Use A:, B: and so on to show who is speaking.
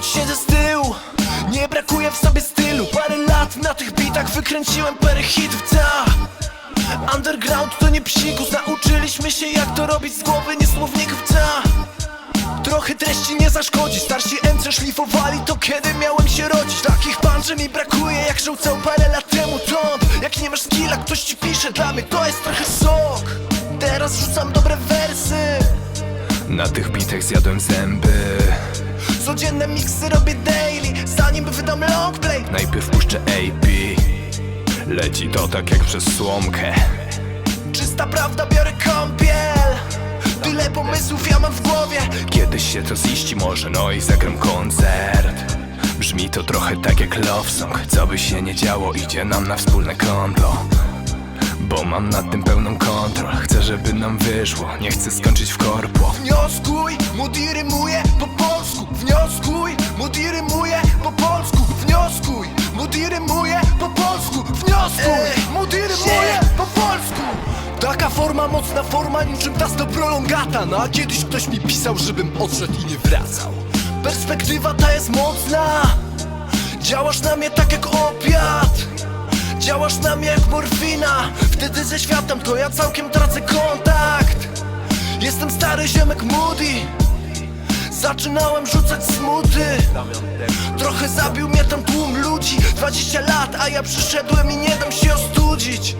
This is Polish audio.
A: choć siedzę z tyłu Nie brakuje w sobie stylu. Parę lat na tych bitach wykręciłem parę hitów, ta Underground to nie psikus Nauczyliśmy się jak to robić z głowy, nie słowników, ta Trochę treści nie zaszkodzi Starsi MC szlifowali to kiedy miałem się rodzić. Takich pan, że mi brakuje jak rzucał parę lat temu top Jak nie masz skilla, ktoś ci pisze Dla mnie to jest trochę sok. Teraz rzucam dobre wersy.
B: Na tych bitach zjadłem zęby.
A: Codzienne miksy robię daily Zanim wydam longplay
B: Najpierw puszczę AP Leci to tak jak przez słomkę.
A: Czysta prawda, biorę kąpiel. Tyle pomysłów ja mam w głowie.
B: Kiedyś się to ziści może, no i zagram koncert. Brzmi to trochę tak jak love song. Co by się nie działo, idzie nam na wspólne konto Bo mam nad tym pełną kontrol Chcę, żeby nam wyszło, nie chcę skończyć w korpo.
A: Wnioskuj, Moody rymuje po polsku. Wnioskuj, Moody rymuje po polsku. Wnioskuj, Moody rymuje po polsku. Wnioskuj, Moody rymuje po polsku. Taka forma, mocna forma, niczym ta sto prolongata. No a kiedyś ktoś mi pisał, żebym odszedł i nie wracał. Perspektywa ta jest mocna. Działasz na mnie tak jak opiat Działasz na mnie jak morfina. Wtedy ze światem to ja całkiem tracę kontakt. Jestem stary ziomek Moody. Zaczynałem rzucać smuty. Trochę zabił mnie ten tłum ludzi. 20 lat, a ja przyszedłem i nie dam się ostudzić